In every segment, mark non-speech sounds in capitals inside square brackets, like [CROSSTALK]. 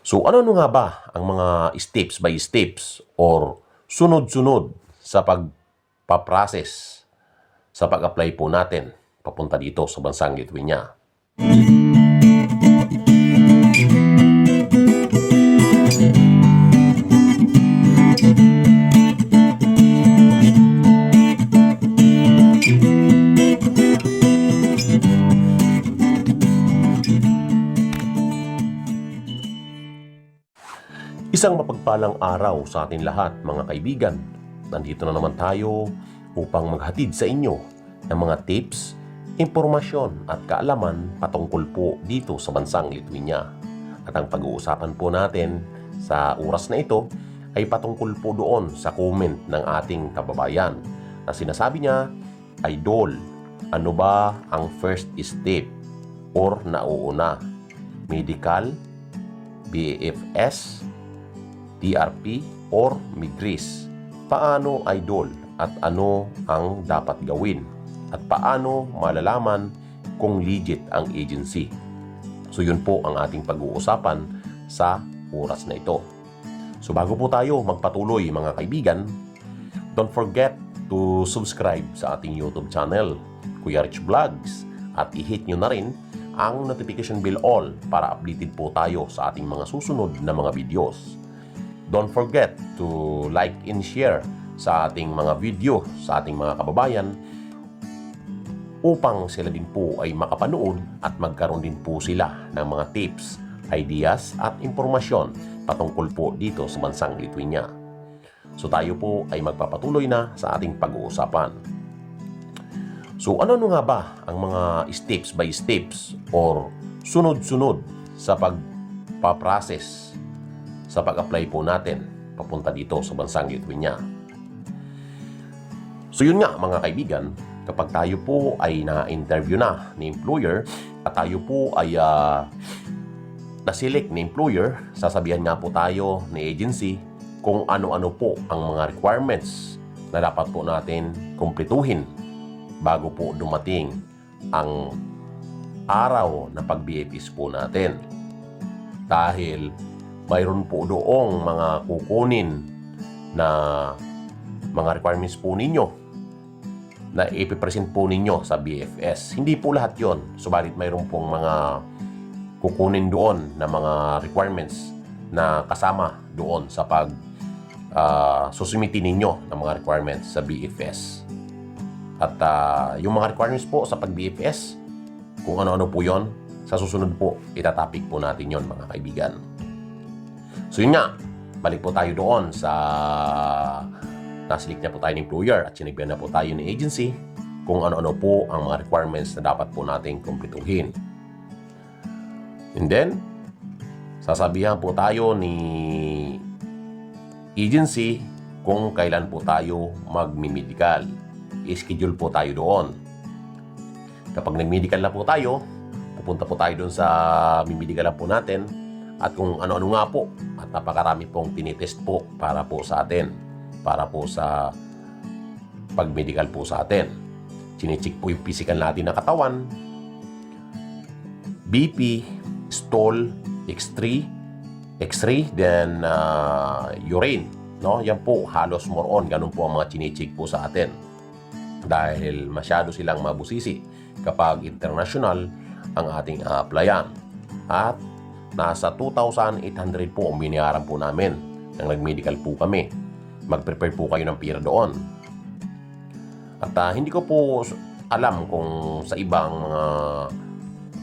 So ano ano nga ba ang mga steps by steps or sunod-sunod sa pagpaprocess sa pag-apply po natin papunta dito sa bansang Lithuania? Isang mapagpalang araw sa atin lahat mga kaibigan. Nandito na naman tayo upang maghatid sa inyo ng mga tips, impormasyon at kaalaman patungkol po dito sa bansang Lithuania. At ang pag-uusapan po natin sa oras na ito ay patungkol po doon sa comment ng ating kababayan na sinasabi niya, Idol, ano ba ang first step or nauuna? Medical, BAFS, TRP or Migris. Paano idol at ano ang dapat gawin? At paano malalaman kung legit ang agency? So yun po ang ating pag-uusapan sa oras na ito. So bago po tayo magpatuloy mga kaibigan, don't forget to subscribe sa ating YouTube channel, Kuya Rich Vlogs, at i-hit nyo na rin ang notification bell all para updated po tayo sa ating mga susunod na mga videos. Don't forget to like and share sa ating mga video sa ating mga kababayan upang sila din po ay makapanood at magkaroon din po sila ng mga tips, ideas at impormasyon patungkol po dito sa bansang Lithuania. So tayo po ay magpapatuloy na sa ating pag-uusapan. So ano-ano nga ba ang mga steps by steps or sunod-sunod sa pagpaprocess sa pag-apply po natin papunta dito sa bansang Lithuania. So yun nga mga kaibigan, kapag tayo po ay na-interview na ni employer at tayo po ay uh, na-select ni employer, sasabihan nga po tayo ni agency kung ano-ano po ang mga requirements na dapat po natin kumpletuhin bago po dumating ang araw na pag-BAPs po natin. Dahil mayroon po doong mga kukunin na mga requirements po ninyo na ipipresent po ninyo sa BFS. Hindi po lahat yon. Subalit mayroon pong mga kukunin doon na mga requirements na kasama doon sa pag uh, susumiti ninyo ng mga requirements sa BFS. At uh, yung mga requirements po sa pag-BFS, kung ano-ano po yon, sa susunod po, itatapik po natin yon mga kaibigan. So yun nga, balik po tayo doon sa nasilik na po tayo ng employer at sinigyan na po tayo ng agency kung ano-ano po ang mga requirements na dapat po nating kumpletuhin. And then, sasabihan po tayo ni agency kung kailan po tayo magmi-medical. I-schedule po tayo doon. Kapag nag-medical na po tayo, pupunta po tayo doon sa mimedicalan po natin at kung ano-ano nga po napakarami pong tinitest po para po sa atin para po sa pag-medical po sa atin. Chinecheck po yung physical natin na katawan, BP, stool, X3, X-ray, then uh, urine. No? Yan po, halos more on. Ganun po ang mga chinecheck po sa atin. Dahil masyado silang mabusisi kapag international ang ating applyan. At nasa 2,800 po ang binayaran po namin nang nag-medical po kami. Mag-prepare po kayo ng pira doon. At uh, hindi ko po alam kung sa ibang mga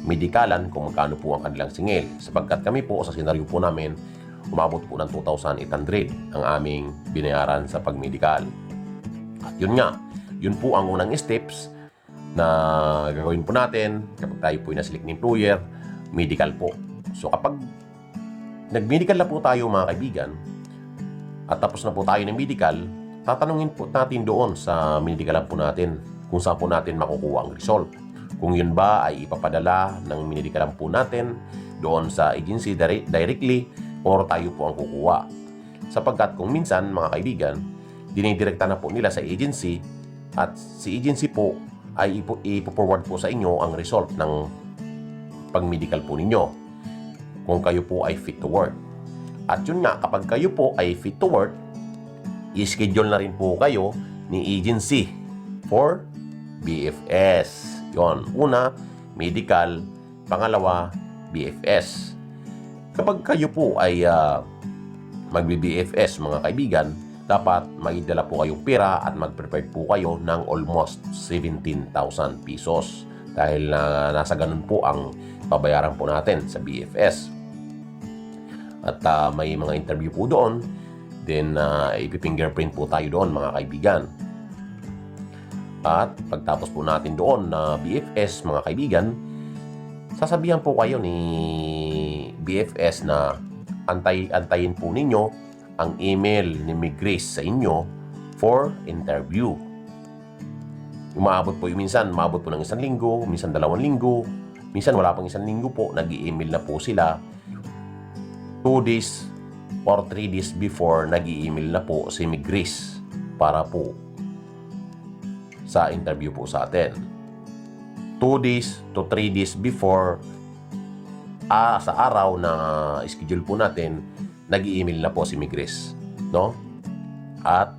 medikalan kung magkano po ang kanilang singil. Sapagkat kami po sa senaryo po namin, umabot po ng 2,800 ang aming binayaran sa pagmedikal. At yun nga, yun po ang unang steps na gagawin po natin kapag tayo po nasilik ni employer, medical po. So kapag nag-medical na po tayo mga kaibigan, at tapos na po tayo ng medical, tatanungin po natin doon sa medical po natin kung saan po natin makukuha ang result. Kung yun ba ay ipapadala ng medical po natin doon sa agency directly or tayo po ang kukuha. Sapagkat kung minsan mga kaibigan, dinidirekta na po nila sa agency at si agency po ay ipo-forward po sa inyo ang result ng pag-medical po ninyo kung kayo po ay fit to work. At yun nga, kapag kayo po ay fit to work, i-schedule na rin po kayo ni agency for BFS. Yon. Una, medical. Pangalawa, BFS. Kapag kayo po ay uh, magbi-BFS mga kaibigan, dapat magdala po kayong pera at mag-prepare po kayo ng almost 17,000 pesos. Dahil na nasa ganun po ang babayaran po natin sa BFS. At uh, may mga interview po doon. Then, uh, ipifingerprint po tayo doon mga kaibigan. At pagtapos po natin doon na BFS mga kaibigan, sasabihan po kayo ni BFS na antay-antayin po ninyo ang email ni Migris sa inyo for interview. Umaabot po yung minsan, umaabot po ng isang linggo, minsan dalawang linggo, minsan wala pang isang linggo po, nag email na po sila. Two days or three days before, nag email na po si Migris para po sa interview po sa atin. Two days to three days before ah, sa araw na schedule po natin, nag email na po si Migris. No? At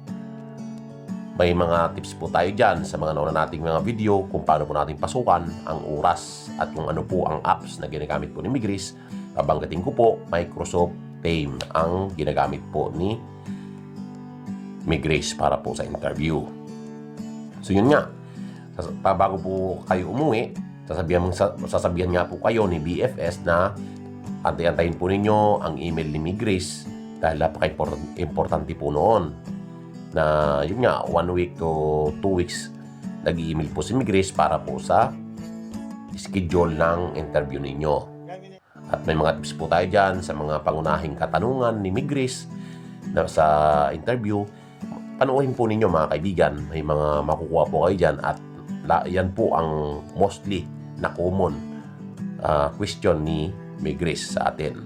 may mga tips po tayo dyan sa mga nauna nating mga video kung paano po natin pasukan ang oras at kung ano po ang apps na ginagamit po ni Migris. Babanggating ko po, Microsoft Team ang ginagamit po ni Migris para po sa interview. So yun nga, bago po kayo umuwi, sasabihan, sa- sasabihan nga po kayo ni BFS na antay-antayin po ninyo ang email ni Migris dahil napaka-importante po noon na yun nga, one week to two weeks nag-email po si Migris para po sa schedule ng interview ninyo. At may mga tips po tayo dyan sa mga pangunahing katanungan ni Migris na sa interview. Panuorin po ninyo mga kaibigan. May mga makukuha po kayo dyan at yan po ang mostly na common ah, question ni Migris sa atin.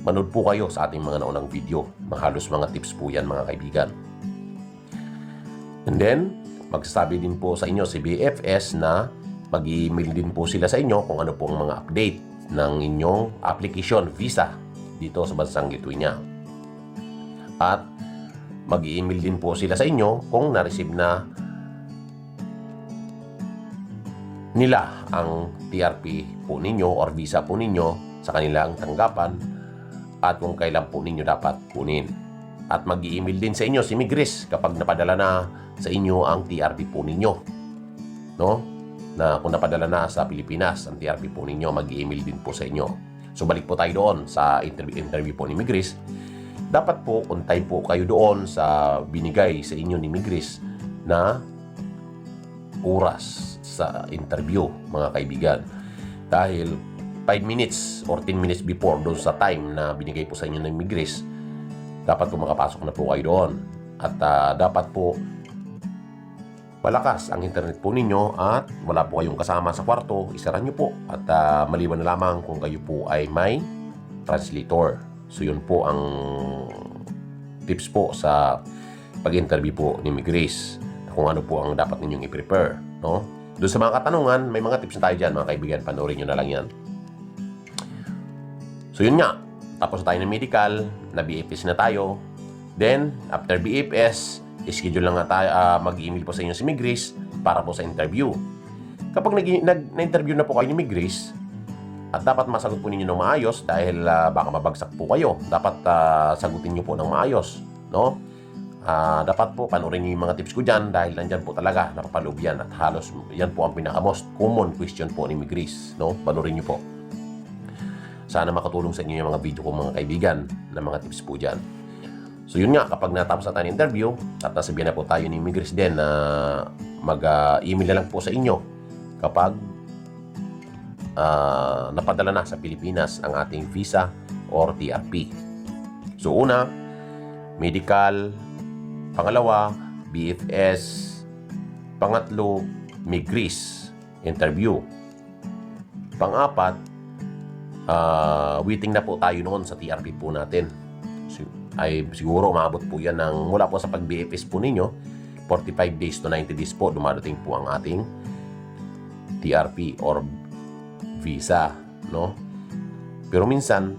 Manood po kayo sa ating mga naunang video. Mahalos mga tips po yan mga kaibigan. And then, magsasabi din po sa inyo si BFS na mag-email din po sila sa inyo kung ano po ang mga update ng inyong application visa dito sa bansang Lithuania. At mag-email din po sila sa inyo kung na-receive na nila ang TRP po ninyo or visa po ninyo sa kanilang tanggapan at kung kailan po ninyo dapat kunin. At mag-email din sa inyo si Migris kapag napadala na sa inyo ang TRP po ninyo. No? Na kung napadala na sa Pilipinas ang TRP po ninyo, mag-email din po sa inyo. So balik po tayo doon sa interview, interview po ni Migris. Dapat po untay po kayo doon sa binigay sa inyo ni Migris na oras sa interview, mga kaibigan. Dahil 5 minutes or 10 minutes before doon sa time na binigay po sa inyo ng Migris, dapat po makapasok na po kayo doon. At ah, dapat po malakas ang internet po ninyo at wala po kayong kasama sa kwarto, isara nyo po. At ah, maliban na lamang kung kayo po ay may translator. So yun po ang tips po sa pag-interview po ni Migris kung ano po ang dapat ninyong i-prepare. No? Doon sa mga katanungan, may mga tips na tayo dyan mga kaibigan. Panoorin nyo na lang yan. So yun nga, tapos tayo ng medical, na BFS na tayo. Then, after BFS, schedule lang nga tayo, ah, mag-email po sa inyo si Migris para po sa interview. Kapag nag, nag, na-interview na po kayo ni Migris, at dapat masagot po ninyo ng maayos dahil ah, baka mabagsak po kayo. Dapat ah, sagutin niyo po ng maayos. No? Ah, dapat po panoorin niyo yung mga tips ko dyan dahil nandyan po talaga napapaloob yan at halos yan po ang pinaka most common question po ni Migris. No? Panoorin niyo po. Sana makatulong sa inyo yung mga video ko mga kaibigan na mga tips po dyan. So yun nga, kapag natapos na tayo ng interview at nasabihan na po tayo ni Migris din na mag-email na lang po sa inyo kapag ah, napadala na sa Pilipinas ang ating visa or TRP. So una, medical, pangalawa, BFS, pangatlo, Migris, interview. Pang-apat, ah, waiting na po tayo noon sa TRP po natin. Si- ay siguro umabot po yan ng mula po sa pag-BFS po ninyo, 45 days to 90 days po dumadating po ang ating TRP or visa, no? Pero minsan,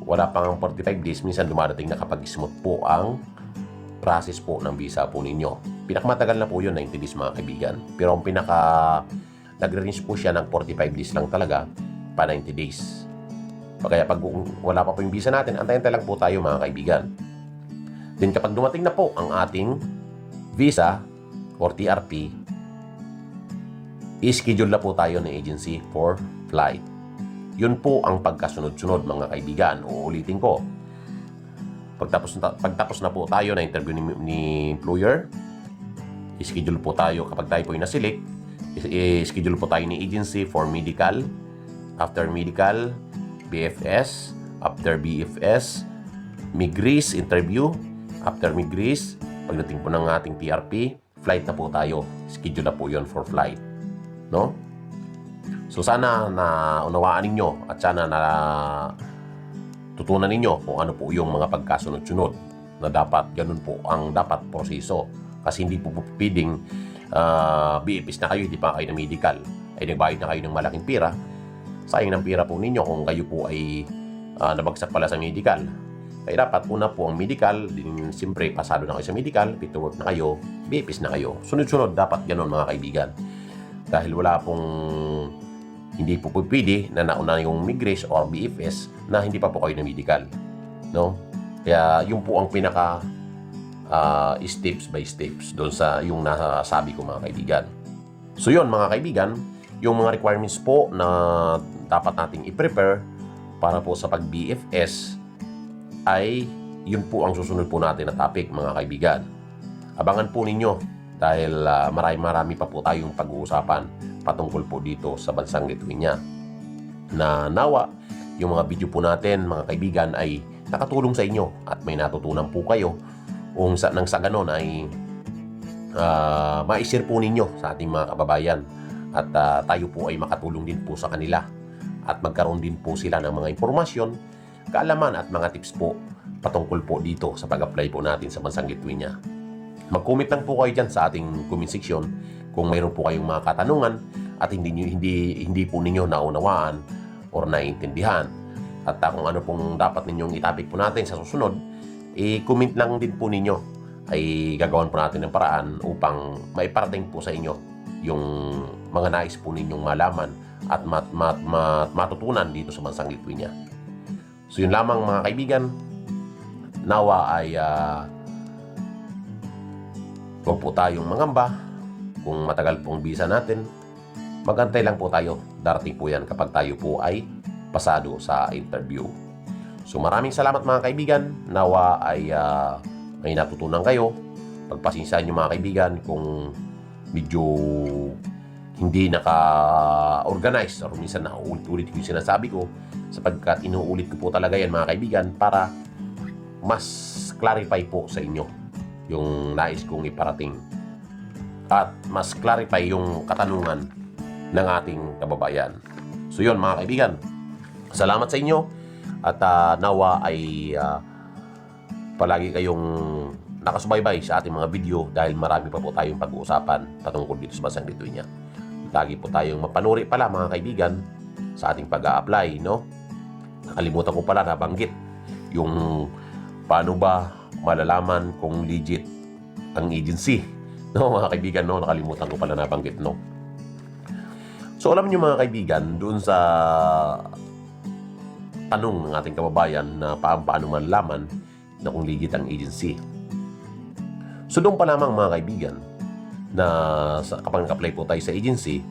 wala pang 45 days, minsan dumadating na kapag smooth po ang process po ng visa po ninyo. Pinakamatagal na po yun, 90 days mga kaibigan. Pero ang pinaka nagre-range po siya ng 45 days lang talaga pa 90 days. Kaya pag wala pa po yung visa natin, antayin lang po tayo mga kaibigan. Then kapag dumating na po ang ating visa or TRP, i-schedule na po tayo ng agency for flight. Yun po ang pagkasunod-sunod mga kaibigan. Uulitin ko. Pagtapos, na, pagtapos na po tayo na interview ni, ni employer, i-schedule po tayo kapag tayo po yung i- i-schedule po tayo ni agency for medical. After medical, BFS. After BFS, Migris interview. After Migris, pagdating po ng ating PRP, flight na po tayo. Schedule na po yon for flight. No? So sana na unawaan ninyo at sana na tutunan ninyo kung ano po yung mga pagkasunod-sunod na dapat ganun po ang dapat proseso. Kasi hindi po pwedeng uh, BFS na kayo, hindi pa kayo na medical. Ay nagbayad na kayo ng malaking pira. Sayang ng pira po ninyo kung kayo po ay ah, nabagsak pala sa medical. Kaya dapat una po ang medical, din siyempre pasado na kayo sa medical, paperwork na kayo, BFS na kayo. Sunod-sunod dapat ganun mga kaibigan. Dahil wala pong hindi po pwede na nauna yung Migris or BFS na hindi pa po kayo na medical. No? Kaya yun po ang pinaka ah, steps by steps doon sa yung nasabi ko mga kaibigan. So yun mga kaibigan, yung mga requirements po na dapat nating i-prepare para po sa pag-BFS ay yun po ang susunod po natin na topic mga kaibigan. Abangan po ninyo dahil ah, marami-marami pa po tayong pag-uusapan patungkol po dito sa bansang Lithuania. Na nawa, yung mga video po natin mga kaibigan ay nakatulong sa inyo at may natutunan po kayo kung sa, nang sa ganon ay uh, ma-share po ninyo sa ating mga kababayan at ah, tayo po ay makatulong din po sa kanila at magkaroon din po sila ng mga impormasyon, kaalaman at mga tips po patungkol po dito sa pag-apply po natin sa bansang Lithuania. Mag-comment lang po kayo dyan sa ating comment section kung mayroon po kayong mga katanungan at hindi nyo, hindi hindi po ninyo naunawaan or naiintindihan. At ah, kung ano pong dapat ninyong itapik po natin sa susunod, i-comment lang din po ninyo ay gagawin po natin ng paraan upang maiparating po sa inyo yung mga nais po ninyong malaman at mat, mat, mat, matutunan dito sa bansang Lithuania. So yun lamang mga kaibigan, nawa ay ah, huwag po tayong mangamba kung matagal pong visa natin. Magantay lang po tayo. Darating po yan kapag tayo po ay pasado sa interview. So maraming salamat mga kaibigan. Nawa ay ah, may natutunan kayo. Pagpasensyahan nyo mga kaibigan kung medyo hindi naka-organize or minsan nauulit-ulit yung sinasabi ko sapagkat inuulit ko po talaga yan mga kaibigan para mas clarify po sa inyo yung nais kong iparating at mas clarify yung katanungan ng ating kababayan. So yun mga kaibigan, salamat sa inyo at ah, nawa ay ah, palagi kayong nakasubaybay sa ating mga video dahil marami pa po tayong pag-uusapan patungkol dito sa bansang Lithuania. Lagi po tayong mapanuri pala mga kaibigan sa ating pag-a-apply, no? Nakalimutan ko pala nabanggit yung paano ba malalaman kung legit ang agency. [LAUGHS] No, mga kaibigan, no? Nakalimutan ko pala nabanggit, no? So, alam niyo mga kaibigan, doon sa tanong ng ating kababayan na paano, paano malalaman na kung legit ang agency. So, doon pa lamang mga kaibigan, na sa, kapag nag-apply po tayo sa agency,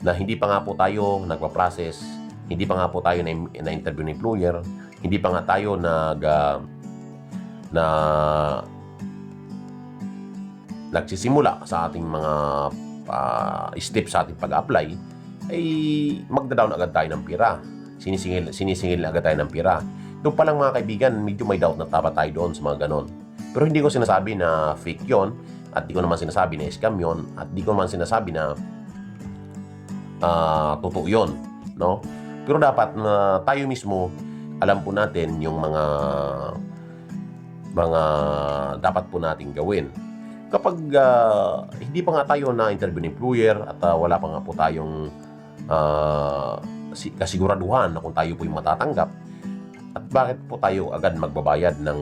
na hindi pa nga po tayo nagpa-process, hindi pa nga po tayo na, na-interview ng employer, hindi pa nga tayo nag ah, na nagsisimula sa ating mga ah, steps sa ating pag-apply, ay magda-down agad tayo ng pira. Sinisingil, sinisingil agad tayo ng pira. Doon pa lang mga kaibigan, medyo may doubt na tapa tayo doon sa mga ganon. Pero hindi ko sinasabi na fake yon at di ko naman sinasabi na scam yon at di ko naman sinasabi na ah, totoo yon no? Pero dapat na tayo mismo alam po natin yung mga mga dapat po nating gawin. Kapag ah, hindi pa nga tayo na interview ng employer at ah, wala pa nga po tayong si- kasiguraduhan na kung tayo po yung matatanggap, At bakit po tayo agad magbabayad ng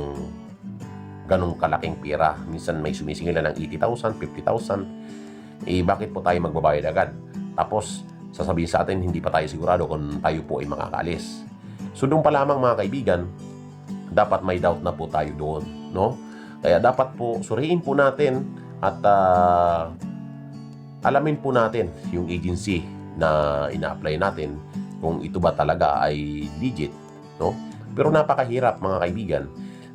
ganong kalaking pera? Minsan may sumisingil na ng 80,000, 50,000. Eh, bakit po tayo magbabayad agad? Tapos, sasabihin sa atin, hindi pa tayo sigurado kung tayo po ay makakaalis. So, doon pa lamang mga kaibigan, dapat may doubt na po tayo doon, no? Kaya dapat po suriin po natin at ah, alamin po natin yung agency na ina-apply natin kung ito ba talaga ay legit, no? Pero napakahirap mga kaibigan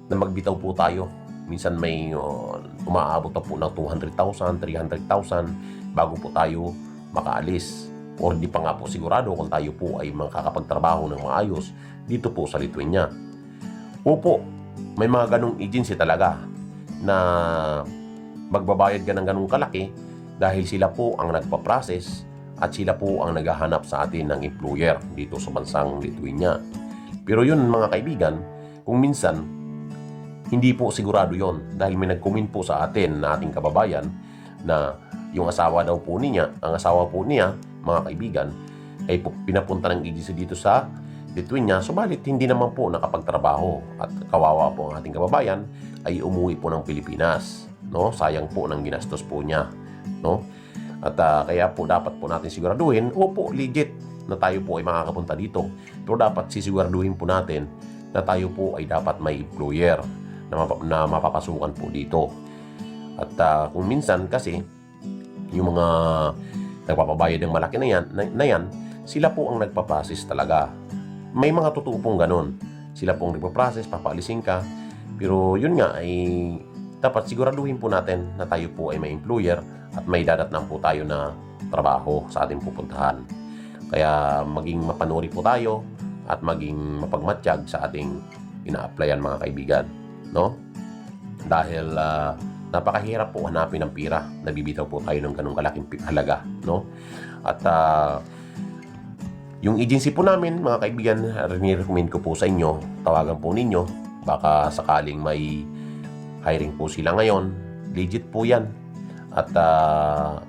na magbitaw po tayo. Minsan may uh, umaabot na po ng 200,000, 300,000 bago po tayo makaalis. Or di pa nga po sigurado kung tayo po ay makakapagtrabaho ng maayos dito po sa Lithuania. Opo, may mga ganong agency talaga na magbabayad ka ng ganong kalaki dahil sila po ang nagpa-process at sila po ang naghahanap sa atin ng employer dito sa bansang Lithuania. Pero yun mga kaibigan, kung minsan, hindi po sigurado yon dahil may nag-comment po sa atin na ating kababayan na yung asawa daw po niya, ang asawa po niya, mga kaibigan, ay pu- pinapunta ng agency dito sa Lithuania, subalit hindi naman po nakapagtrabaho at kawawa po ang ating kababayan ay umuwi po ng Pilipinas. No? Sayang po ng ginastos po niya. No? At ah, kaya po dapat po natin siguraduhin, opo, legit na tayo po ay makakapunta dito. Pero dapat sisiguraduhin po natin na tayo po ay dapat may employer na, mapa- na mapapasukan po dito. At ah, kung minsan kasi, yung mga nagpapabayad ng malaki na yan, na, na yan, sila po ang nagpaprocess talaga. May mga totoo ganun. Sila po ang nagpaprocess, papaalisin ka. Pero yun nga ay dapat siguraduhin po natin na tayo po ay may employer at may dadatnan po tayo na trabaho sa ating pupuntahan. Kaya maging mapanuri po tayo at maging mapagmatsyag sa ating ina-applyan mga kaibigan. No? Dahil ah, napakahirap po hanapin ng pira. Nabibitaw po tayo ng ganong kalaking halaga. No? At ah, yung agency po namin, mga kaibigan, recommend ko po sa inyo, tawagan po ninyo. Baka sakaling may hiring po sila ngayon. Legit po yan. At ah,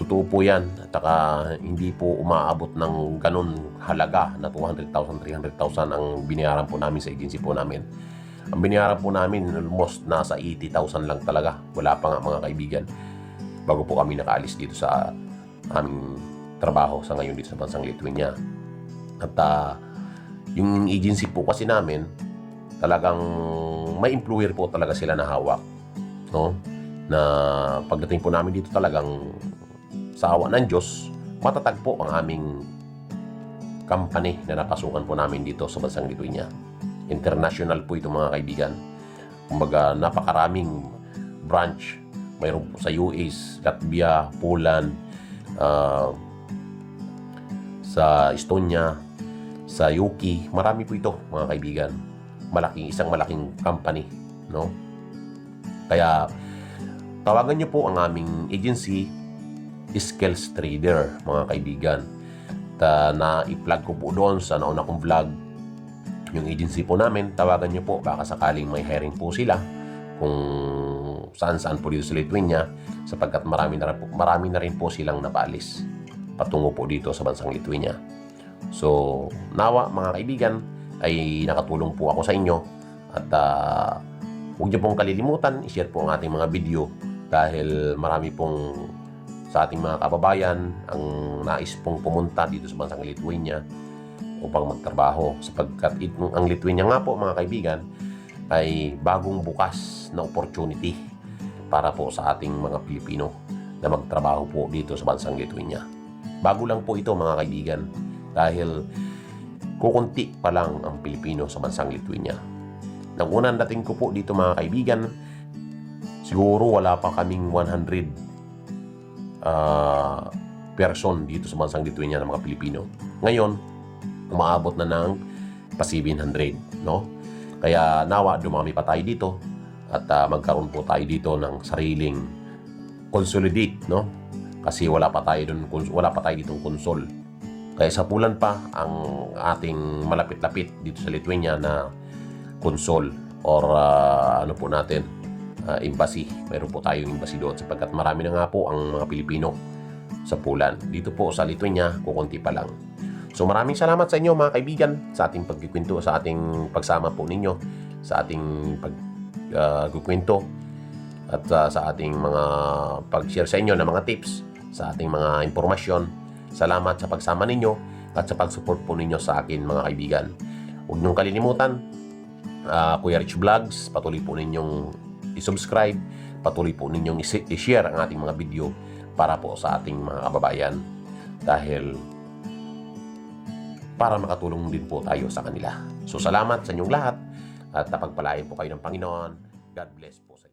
totoo po yan. At saka hindi po umaabot ng ganun halaga na 200,000, 300,000 ang binayaran po namin sa agency po namin. Ang binayaran po namin almost nasa 80,000 lang talaga. Wala pa nga mga kaibigan. Bago po kami nakaalis dito sa aming trabaho sa ngayon dito sa bansang Lithuania. At ah, yung agency po kasi namin, talagang may employer po talaga sila na hawak. No? Na pagdating po namin dito talagang sa awa ng Diyos, matatag po ang aming company na napasukan po namin dito sa bansang Lithuania. International po ito mga kaibigan. Kumbaga napakaraming branch. Mayroon po sa US, Latvia, Poland, ah, sa Estonia, sa Yuki. Marami po ito mga kaibigan. Malaking isang malaking company, no? Kaya tawagan niyo po ang aming agency Skills Trader, mga kaibigan. Ta, na i-plug ko po doon sa nauna kong vlog yung agency po namin, tawagan niyo po baka sakaling may hiring po sila kung saan-saan po dito sa Lithuania sapagkat marami na, po, marami na rin po silang napalis patungo po dito sa bansang Lithuania. So, nawa mga kaibigan ay nakatulong po ako sa inyo at ah, huwag niyo pong kalilimutan, i-share po ang ating mga video dahil marami pong sa ating mga kababayan ang nais pong pumunta dito sa bansang Lithuania upang magtrabaho sapagkat it, ang Lithuania nga po mga kaibigan ay bagong bukas na opportunity para po sa ating mga Pilipino na magtrabaho po dito sa bansang Lithuania. Bago lang po ito mga kaibigan dahil kukunti pa lang ang Pilipino sa bansang Lithuania. Nang unang dating ko po dito mga kaibigan, siguro wala pa kaming 100 ah, person dito sa bansang Lithuania ng mga Pilipino. Ngayon, umaabot na ng pa 700, no? Kaya nawa dumami pa tayo dito at ah, magkaroon po tayo dito ng sariling consolidate, no? Kasi wala pa tayo doon, wala pa tayo ditong console. Kaya sa pulan pa ang ating malapit-lapit dito sa Lithuania na console or ah, ano po natin, ah, embassy. Meron po tayong embassy doon sapagkat marami na nga po ang mga Pilipino sa pulan. Dito po sa Lithuania, kukunti pa lang. So maraming salamat sa inyo mga kaibigan sa ating pagkikwento, sa ating pagsama po ninyo, sa ating pagkikwento at uh, sa ating mga pag-share sa inyo ng mga tips, sa ating mga impormasyon. Salamat sa pagsama ninyo at sa pag-support po ninyo sa akin mga kaibigan. Huwag niyong kalilimutan, ah, Kuya Rich Vlogs, patuloy po ninyong i-subscribe, patuloy po ninyong i-share ang ating mga video para po sa ating mga kababayan. Dahil para makatulong din po tayo sa kanila. So salamat sa inyong lahat at napagpalain po kayo ng Panginoon. God bless po sa.